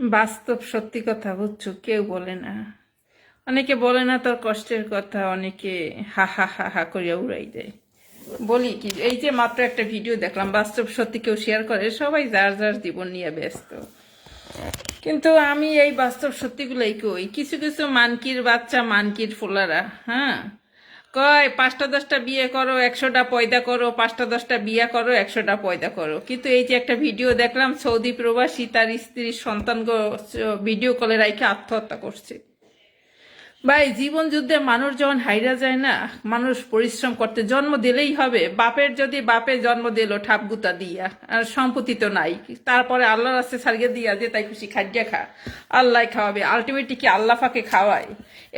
বাস্তব সত্যি কথা বুঝছ? কেউ বলে না। অনেকে বলে না তোর কষ্টের কথা, অনেকে হা হা হা হা করিয়া উড়াই দেয়। বলি কি, এই যে মাত্র একটা ভিডিও দেখলাম, বাস্তব সত্যি কেউ শেয়ার করে, সবাই যার যার জীবন নিয়ে ব্যস্ত। কিন্তু আমি এই বাস্তব সত্যিগুলোই কই? কিছু কিছু মানকির বাচ্চা, মানকির ফোলারা হ্যাঁ? কয়, পাঁচটা, দশটা বিয়ে করো, একশোটা পয়দা করো, পাঁচটা, দশটা বিয়ে করো, একশোটা পয়দা করো। কিন্তু এই যে একটা ভিডিও দেখলাম, সৌদি প্রবাসী তার স্ত্রীর সন্তান ভিডিও কলে রাইখে আত্মহত্যা করছে। ভাই, জীবন যুদ্ধে মানুষ যখন হাইরা যায় না, মানুষ পরিশ্রম করতে জন্ম দিলেই হবে। বাপের যদি বাপে জন্ম দিল ঠাপগুতা দিয়া, আর সম্পত্তি তো নাই। তারপরে আল্লাহর রাস্তে সারিয়ে দিয়া যে তাই খুশি খাদ্য খা। আল্লাহ খাওয়াবে আলটিমেটলি কি আল্লাহ ফাঁকে খাওয়ায়?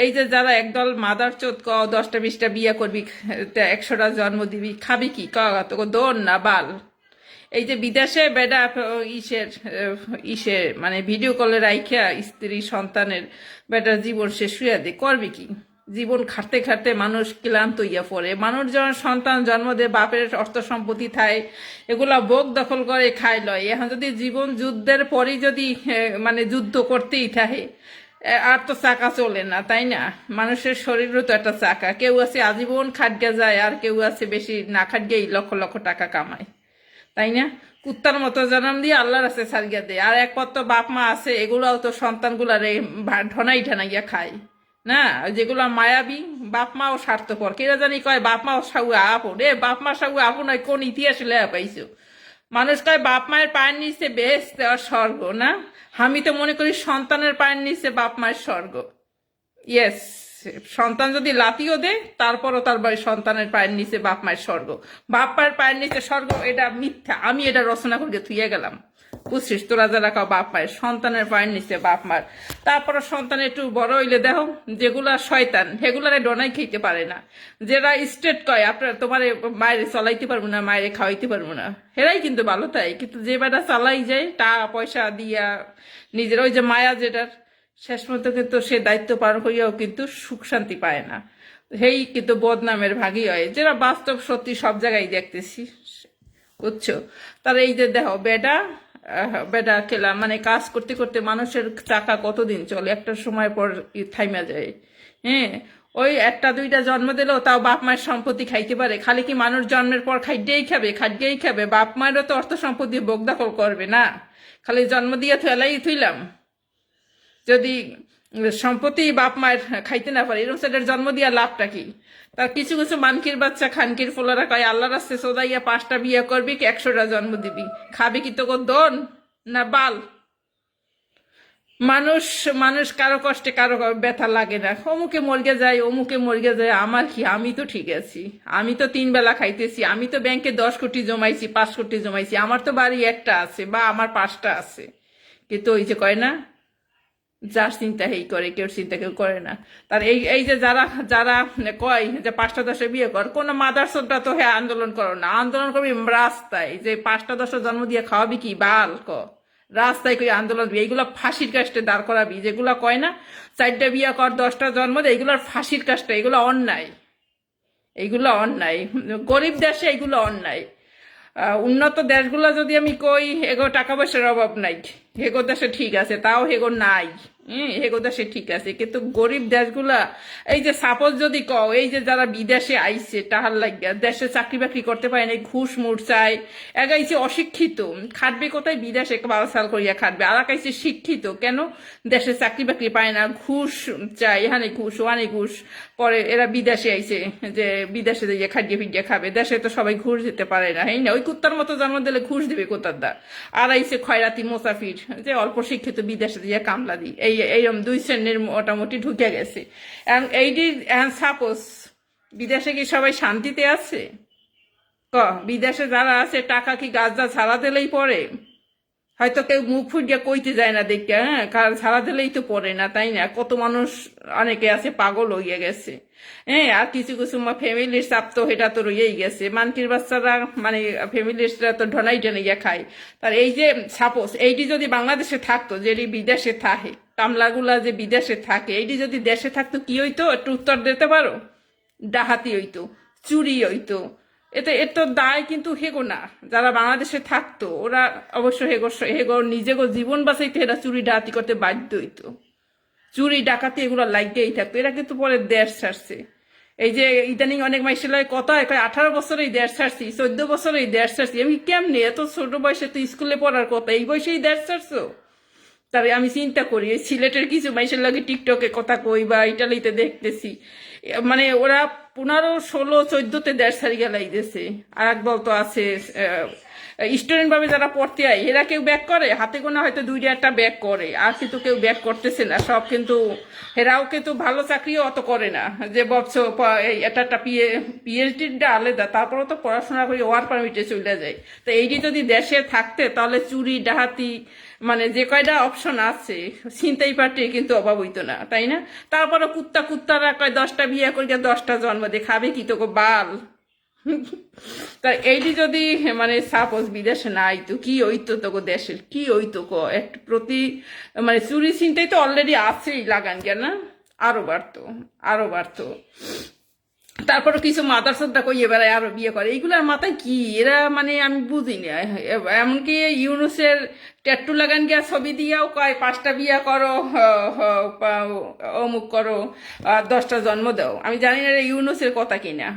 এই যে যারা একদল মাদার চোদ ক দশটা বিশটা বিয়ে করবি একশোটা জন্ম দিবি, খাবি কি? ক, তোকে দোন না বাল? এই যে বিদেশে বেডা ইসের ইসে মানে ভিডিও কলে রাইখা স্ত্রী সন্তানের বেটার জীবন শেষ হইয়া দে, করবে কি? জীবন খাটতে খাটতে মানুষ ক্লান্ত ইয়া পড়ে। মানুষ যখন সন্তান জন্ম দেয় বাপের অর্থ সম্পত্তি থায়, এগুলা বোক দখল করে খায় লয়। এখন যদি জীবন যুদ্ধের পরেই যদি মানে যুদ্ধ করতেই থাকে আর তো চাকা চলে না, তাই না? মানুষের শরীরও তো একটা চাকা। কেউ আছে আজীবন খাটগা যায়, আর কেউ আছে বেশি না খাটগেই লক্ষ লক্ষ টাকা কামায়। তাই না? কুত্তার মতো জন্ম দিয়ে আল্লাহর আছে সারিয়া দেয়। আর এক পত্র বাপ মা আছে, এগুলাও তো সন্তানগুলারে ঢনাই ঢানাইয়া খায়। না? যেগুলো মায়াবী, বাপ মাও স্বার্থপর। কেরা জানি কয়, বাপ মাও সাউ আপন এ বাপ মা সাউ আপন হয় কোন ইতিহাস লেয়া পাইছো? মানুষ কয়, বাপ মায়ের পায়ের নিচে বেশ দেওয়ার স্বর্গ, না? আমি তো মনে করি সন্তানের পায়ের নিচে বাপ মায়ের স্বর্গ। ইয়েস সন্তান যদি লাতিও দে তারপরও তার সন্তানের পায়ের নিচে বাপ মায়ের স্বর্গ। বাপ মায়ের পায়ের নিচে স্বর্গ, এটা মিথ্যা। আমি এটা রচনা করে থুয়ে গেলাম। বুঝছিস? তোরা যারা কাও বাপ মায়ের, সন্তানের পায়ের নিচে বাপ মার। তারপর সন্তান একটু বড় হইলে দেখো, যেগুলা শয়তান, সেগুলারে ডনাই খেতে পারে না। যেটা স্টেট কয়, আপনার তোমার মায়ের চলাইতে পারব না, মায়ের খাওয়াইতে পারব না। হেরাই কিন্তু ভালো তাই, কিন্তু যে বেটা চালাই যায়, টাকা পয়সা দিয়া, নিজের ওই যে মায়া যেটার শেষ পর্যন্ত কিন্তু সে দায়িত্ব পার হইয়াও কিন্তু সুখ শান্তি পায় না। সেই কিন্তু বদনামের ভাগই হয়। যেটা বাস্তব সত্যি সব জায়গায় দেখতেছি। বুঝছ? তার এই যে দেখো, বেটা বেটা খেলা মানে কাজ করতে করতে মানুষের চাকা কতদিন চলে? একটা সময় পর থাইমা যায়। হ্যাঁ? ওই একটা, দুইটা জন্ম দিলেও তাও বাপ মায়ের সম্পত্তি খাইতে পারে। খালি কি মানুষ জন্মের পর খাদ্যেই খাবে? খাদ্যেই খাবে? বাপ মায়েরও তো অর্থ সম্পত্তি বোক দখল করবে না। খালি জন্ম দিয়ে থুয়ালাই থুইলাম। যদি সম্পত্তি বাপ মায়ের খাইতে না পারে, এরকম সেটার জন্ম দিয়া লাভটা কি? তার কিছু কিছু মানকির বাচ্চা খানকির ফোলারা কয় আল্লাহ রাস্তে সোদাইয়া পাঁচটা বিয়ে করবি কি একশোটা জন্ম দিবি? খাবি কি তোকে দন না বাল? মানুষ মানুষ কারও কষ্টে কারও ব্যথা লাগে না। অমুকে মরগে যায়, অমুকে মরগে যায়, আমার কি? আমি তো ঠিক আছি। আমি তো তিন বেলা খাইতেছি, আমি তো ব্যাংকে দশ কোটি জমাইছি, পাঁচ কোটি জমাইছি, আমার তো বাড়ি একটা আছে বা আমার পাঁচটা আছে। কিন্তু ওই যে কয় না যার চিন্তা এই করে, কেউ চিন্তা কেউ করে না। তার এই এই যে যারা যারা কয় যে পাঁচটা দশে বিয়ে কর, কোনো মাদারসনটা তো হ্যাঁ আন্দোলন করো না। আন্দোলন করবি রাস্তায়। যে পাঁচটা দশে জন্ম দিয়ে খাওয়াবি কি? বাল ক। রাস্তায় কই আন্দোলন এইগুলো ফাঁসির কাজটা দাঁড় করাবি। যেগুলো কয় না, চারটা বিয়ে কর, দশটা জন্ম দে, এইগুলোর ফাঁসির কাজটা এগুলো অন্যায়। এইগুলো অন্যায়। গরিব দেশে এইগুলো অন্যায়। উন্নত দেশগুলো যদি আমি কই, এগো টাকা পয়সার অভাব নাই। হেগো দেশে ঠিক আছে, তাও হেগো নাই। হম হেগো দেশে ঠিক আছে, কিন্তু গরিব দেশগুলা, এই যে সাপোজ যদি কও, এই যে যারা বিদেশে আইছে, তাহার লাগিয়া দেশে চাকরি বাকরি করতে পারে না ঘুষ মুট চায় এগাইছে অশিক্ষিত, খাটবে কোথায়? বিদেশে বালসাল করিয়া খাটবে, আর একাইছে শিক্ষিত, কেন? দেশে চাকরি বাকরি পায় না, ঘুষ চায়, এখানে ঘুষ, ওখানে ঘুষ, পরে এরা বিদেশে আইছে, যে বিদেশে দিয়ে খাটিয়ে ফিটিয়ে খাবে, দেশে তো সবাই ঘুষ দিতে পারে না হ্যাঁ না? ওই কুত্তার মতো জন্ম দিলে ঘুষ দিবে কোথার দা? আর আইছে খয়রাতি মোসাফির, যে অল্প শিক্ষিত বিদেশে দিয়ে কামলা দি এই এইরকম দুই শ্রেণির মোটামুটি ঢুকে গেছে। এখন এইটি সাপোজ বিদেশে কি সবাই শান্তিতে আছে? ক, বিদেশে যারা আছে, টাকা কি গাছ গাছটা ছাড়া দিলেই পড়ে? হয়তো কেউ মুখ ফুটিয়ে কইতে যায় না দেখতে হ্যাঁ? কারণ ছাড়া দিলেই তো পড়ে না, তাই না? কত মানুষ অনেকে আছে, পাগল হইয়া গেছে। হ্যাঁ আর কিছু কিছু ফ্যামিলির চাপ তো এটা তো রয়েই গেছে। মানকির বাচ্চারা মানে ফ্যামিলিরা তো ঢনাই ঢনাইয়া খায়। তার এই যে সাপোজ এইটি যদি বাংলাদেশে থাকতো যেটি বিদেশে থাকে কামলাগুলা যে বিদেশে থাকে এইটি যদি দেশে থাকতো কি হইতো? একটু উত্তর দিতে পারো? ডাহাতি হইতো, চুরি হইতো। এতে এর তো দায় কিন্তু হেগো না যারা বাংলাদেশে থাকতো, ওরা অবশ্য হেগো হেগো নিজেগো জীবন বাঁচাইতে, এরা চুরি ডাকাতি করতে বাধ্য হইতো। চুরি, ডাকাতি এগুলো লাগতেই থাকতো, এরা কিন্তু পরে দেশ ছাড়ছে। এই যে ইদানিং অনেক মাইসেলায় কথা হয়, কয় আঠারো বছরে এই দেশ ছাড়ছি, চোদ্দ বছরে এই দেশ ছাড়ছি, আমি কেমনে এত ছোট বয়সে তো স্কুলে পড়ার কথা, এই বয়সেই দেশ ছাড়ছো? তবে আমি চিন্তা করি সিলেটের কিছু মানুষের লাগে টিকটকে কথা কই বা ইটালিতে দেখতেছি। মানে ওরা পনেরো, ষোলো, চোদ্দতে দেড় সারি গেলাইতেছে আর এক দল তো আছে স্টুডেন্ট ভাবে যারা পড়তে আয়, এরা কেউ ব্যাক করে? হাতে গোনা হয়তো দুইটা একটা ব্যাক করে। আর কিন্তু কেউ ব্যাক করতেছে না। সব কিন্তু এরাও কিন্তু ভালো চাকরিও অত করে না। যে এই এটা একটা পিএ পিএইচডিটা আলাদা, তারপরেও তো পড়াশোনা করে ওয়ার পারমিটে চলে যায়। তো এইটি যদি দেশে থাকতে, তাহলে চুরি ডাহাতি মানে যে কয়টা অপশন আছে, চিন্তাই পার্টি কিন্তু অভাব হইতো না, তাই না? তারপরে কুত্তা কুত্তারা কয়, দশটা বিয়ে করিয়া দশটা জন্ম দিয়ে খাবে কি তোকে বাল? তা এইটি যদি মানে সাপোজ বিদেশে নাই, তো কি হইতো তোকে দেশের, কি হইতো ক? একটু প্রতি মানে চুরি চিন্তাই তো অলরেডি আছেই লাগান কেন আরও বাড়তো আরও বাড়তো। তারপরে কিছু মাদার সদ্দা কই এবারে আরও বিয়ে করে। এইগুলার মাথায় কি? এরা মানে আমি বুঝি না এমনকি ইউনুসের ট্যাটু লাগান গিয়া ছবি দিয়াও কয়, পাঁচটা বিয়া করো, অমুক করো দশটা জন্ম দাও। আমি জানি না ইউনুসের কথা কিনা।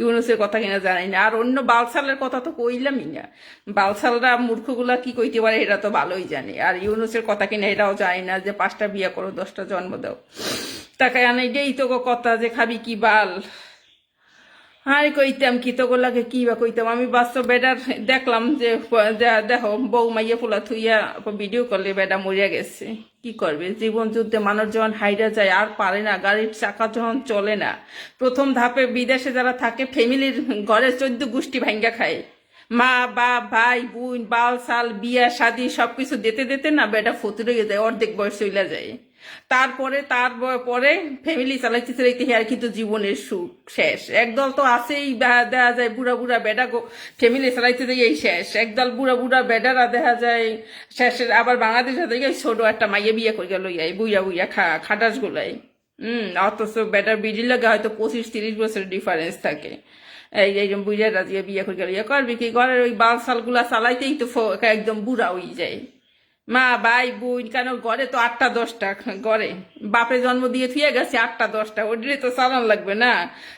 ইউনুসের কথা কিনা জানি না। আর অন্য বালসালের কথা তো কইলামই না। বালসালরা মূর্খগুলা কি কইতে পারে এটা তো ভালোই জানে। আর ইউনুসের কথা কিনা এটাও জানি না যে পাঁচটা বিয়া করো, দশটা জন্ম দাও। টাকা আনে এটাই তো কথা যে খাবি কি বাল? হাই কইতাম কি তো লাগে কি বা কইতাম? আমি বাস্তব বেডার দেখলাম যে দেখো, বউ মাইয়া পোলা থুইয়া ভিডিও করলে বেডা মরিয়া গেছে। কি করবে? জীবন যুদ্ধে মানুষ যখন হাইরা যায়, আর পারে না, গাড়ির চাকা যখন চলে না, প্রথম ধাপে বিদেশে যারা থাকে, ফ্যামিলির ঘরে চোদ্দ গোষ্ঠী ভাঙ্গা খায়। মা বা ভাই, বোন, বাল সাল বিয়া, শাদি, সবকিছু দিতে দিতে না বেটা ফতুরে যায়, অর্ধেক বয়স চলে যায়। তারপরে, তার পরে ফ্যামিলি চালাইতে চালাইতে আর কিন্তু জীবনের সুখ শেষ। একদল তো আছেই দেখা যায় বুড়া বুড়া বেডা ফ্যামিলি চালাইতে যাই এই শেষ। একদল বুড়া বুড়া বেডারা দেখা যায় শেষের, আবার বাংলাদেশে থেকে ছোট একটা মাইয়ে বিয়ে করে গেল এই বুইয়া বুইয়া খা, খাটাস গুলাই হম, অথচ বেটার বিড়ির লাগে হয়তো পঁচিশ তিরিশ বছর ডিফারেন্স থাকে। এই এই বুড়িয়ারা দিয়ে বিয়ে করে গেল ইয়ে করবি কি? ঘরের ওই বাল সালগুলা চালাইতেই তো একদম বুড়া হয়ে যায়। মা, ভাই, বোন, কেন ঘরে তো আটটা, দশটা? ঘরে। বাপে জন্ম দিয়ে থুয়ে গেছে আটটা, দশটা। ওটিরে তো চালান লাগবে না।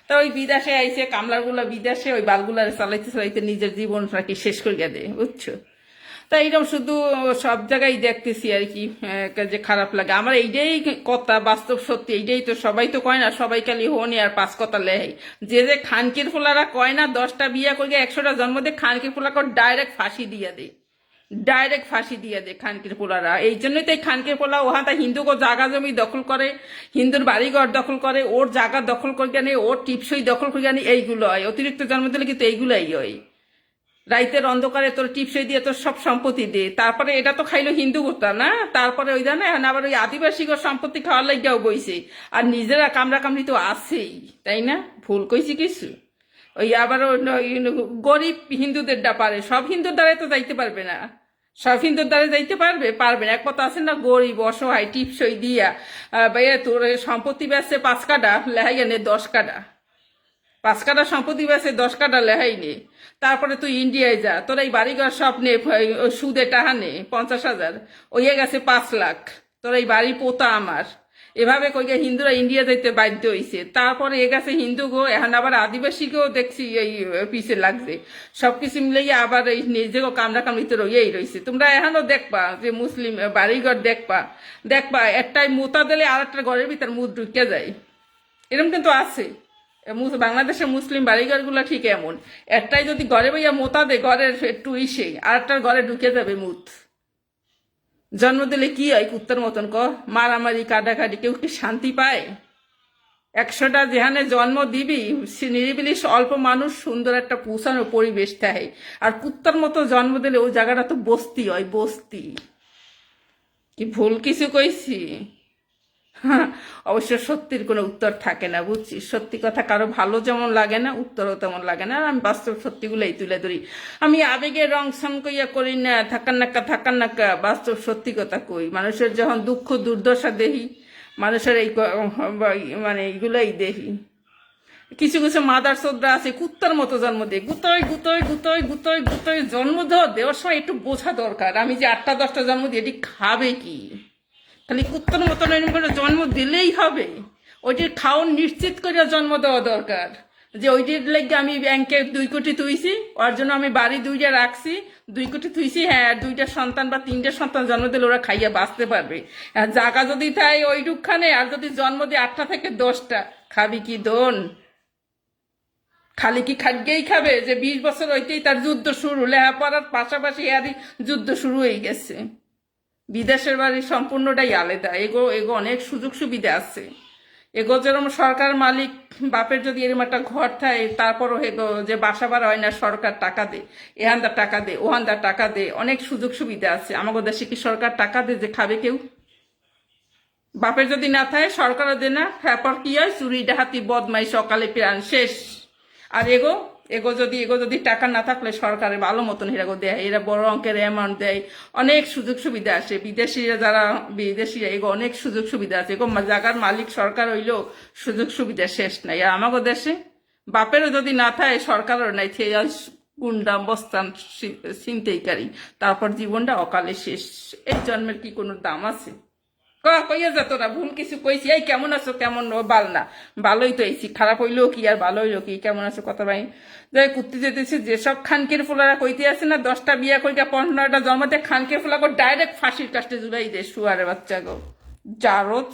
তা ওই বিদেশে আইসে কামলারগুলা বিদেশে, ওই বালগুলার চালাইতে চালাইতে নিজের জীবন নাকি শেষ করে দেয়, বুঝছ? তা এইরকম শুধু সব জায়গায় দেখতেছি আর কি যে খারাপ লাগে। আমার এইটাই কথা, বাস্তব সত্যি, এইটাই তো সবাই তো কয় না, সবাই খালি হনি আর পাঁচ কথা লেহাই যে যে খানকির ফোলারা কয় না, দশটা বিয়ে করে একশোটা জন্ম দিয়ে খানকির ফোলাকে ডাইরেক্ট ফাঁসি দিয়ে দেয়। ডাইরেক্ট ফাঁসি দিয়ে দেয় খানকির পোলারা। এই জন্যই তো এই খানকির পোলা ওহাটা হিন্দুকে জাগা জমি দখল করে, হিন্দুর বাড়িঘর দখল করে, ওর জাগা দখল করে জানে ওর টিপসই দখল করে জানি এইগুলো হয়। অতিরিক্ত জন্ম দিলে কিন্তু এইগুলাই হয়। রাইতের অন্ধকারে তোর টিপসই দিয়ে তোর সব সম্পত্তি দে। তারপরে এটা তো খাইলো হিন্দু গোটা না? তারপরে ওই জানে আবার ওই আদিবাসীগর সম্পত্তি খাওয়ার লাগিয়াও বইছে। আর নিজেরা কামড়া কামড়ি তো আছেই, তাই না? ভুল কইছি কিছু? ওই আবার গরিব হিন্দুদের পারে সব হিন্দুর দ্বারাই তো যাইতে পারবে না। তোর দ্বারা যাইতে পারবে? পারবে এক কথা আছে না, গরিব, অসহায়, টিপসই দিয়া। ভাইয়া, তোর সম্পত্তি ব্যাসে পাঁচ কাটা লেহাই নে দশ কাটা পাঁচ কাটা সম্পত্তি ব্যাসে দশ কাটা লেহাই নে। তারপরে তুই ইন্ডিয়ায় যা। তোর এই বাড়িঘর সব নে সুদে টাহা নে, পঞ্চাশ হাজার। ওইয়ে গেছে পাঁচ লাখ। তোর এই বাড়ি পোতা আমার। এভাবে কইকে হিন্দুরা ইন্ডিয়া যাইতে বাধ্য হইছে। তারপরে এ গেছে হিন্দু গো, এখন আবার আদিবাসীকেও দেখছি এই পিছে লাগছে। সবকিছু মিলাইয়া আবার এই নিজেও কামড়া কামড়িতে রইয়াই রইছে। তোমরা এখনও দেখবা যে মুসলিম বাড়িঘর দেখবা। দেখবা, একটাই মোতা দিলে আর একটা ঘরের ভিতর মুখ ঢুকে যায়। এরকম কিন্তু আছে। বাংলাদেশের মুসলিম বাড়িঘরগুলো ঠিক এমন। একটাই যদি ঘরে বইয়া মোতা দে ঘরের একটু ইসে আর একটার ঘরে ঢুকে যাবে মুত। জন্ম দিলে কি হয়? কুত্তার মতন ক মারামারি কাটাকাটি কেউ কি শান্তি পায়? একশোটা যেখানে জন্ম দিবি, সে নিরিবিলি অল্প মানুষ সুন্দর একটা পুষানো পরিবেশ থাকে আর কুত্তার মতো জন্ম দিলে ওই জায়গাটা তো বস্তি হয়, বস্তি। কি ভুল কিছু কইছি? অবশ্য সত্যির কোনো উত্তর থাকে না বুঝছি সত্যি কথা কারও ভালো যেমন লাগে না, উত্তরও তেমন লাগে না। আর আমি বাস্তব সত্যিগুলোই তুলে ধরি। আমি আবেগের রং সং কইয়া করি না থাকার নাক্কা থাকার নাক্কা বাস্তব সত্যি কথা কই? মানুষের যখন দুঃখ, দুর্দশা দেখি মানুষের এই মানে এইগুলোই দেখি কিছু কিছু মাদার শ্রদ্ধা আছে, কুত্তার মতো জন্ম দেয়। গুতোয় গুতোয় গুতোয় গুতোয় গুতোয় জন্ম দেওয়া দেওয়ার সময় একটু বোঝা দরকার। আমি যে আটটা, দশটা জন্ম দিই এটি খাবে কি? খালি কুত্তার মতন এরকম করে জন্ম দিলেই হবে। ওইটির খাওন নিশ্চিত করে জন্ম দেওয়া দরকার। যে ওইটির লেগে আমি ব্যাংকে দুই কোটি তুইছি, ওর জন্য আমি বাড়ি দুইটা রাখছি, দুই কোটি তুইছি হ্যাঁ দুইটা সন্তান বা তিনটা সন্তান জন্ম দিলে ওরা খাইয়া বাঁচতে পারবে। আর জায়গা যদি তাই ওইটুকখানে, আর যদি জন্ম দিয়ে আটটা থেকে দশটা, খাবি কি দোন খালি কি খাদ্যেই খাবে? যে বিশ বছর হইতেই তার যুদ্ধ শুরু, লেখাপড়ার পাশাপাশি আরই যুদ্ধ শুরু হয়ে গেছে। বিদেশের বাড়ি সম্পূর্ণটাই আলাদা। এগো এগো অনেক সুযোগ সুবিধা আছে। এগো যেরকম সরকার মালিক, বাপের যদি এরকম একটা ঘর থাকে, তারপরও এগো যে বাসা ভাড়া হয় না, সরকার টাকা দে এহানদার টাকা দে ওহানদার টাকা দে অনেক সুযোগ সুবিধা আছে। আমাদের দেশে কি সরকার টাকা দে যে খাবে কেউ? বাপের যদি না থাকে, সরকারও দে না। তারপর কি হয়? চুরি ডাহাতি বদমাই সকালে প্রাণ, শেষ। আর এগো এগো যদি এগো যদি টাকা না থাকলে সরকারের ভালো মতন এরাগো দেয়, এরা বড় অঙ্কের অ্যামাউন্ট দেয়। অনেক সুযোগ সুবিধা আসে বিদেশিরা যারা, বিদেশিরা এগো অনেক সুযোগ সুবিধা আছে। এগো জায়গার মালিক সরকার হইলেও সুযোগ সুবিধা শেষ নাই। আর আমাগো দেশে বাপেরও যদি না থাকে, সরকারও নাই। থে গুন্ডা, বস্তান চিনতেইকারী তারপর জীবনটা অকালে শেষ। এই জন্মের কি কোনো দাম আছে? কইয়া যা তোরা, ভুল কিছু কইছি, এই কেমন আছো? কেমন? বাল না। ভালোই তো এইছি খারাপ হইলেও কি আর ভালো হইল কি? কেমন আছো? কত ভাই? যাই কুত্তি যেতেছি যেসব খানকের ফুলারা কইতে আছে না, দশটা বিয়া করিয়া পনেরোটা জমাতে খানকের ফুলা ডাইরেক্ট ফাঁসির কাছে জুড়াই দে শুয়ারে বাচ্চা গো। জারত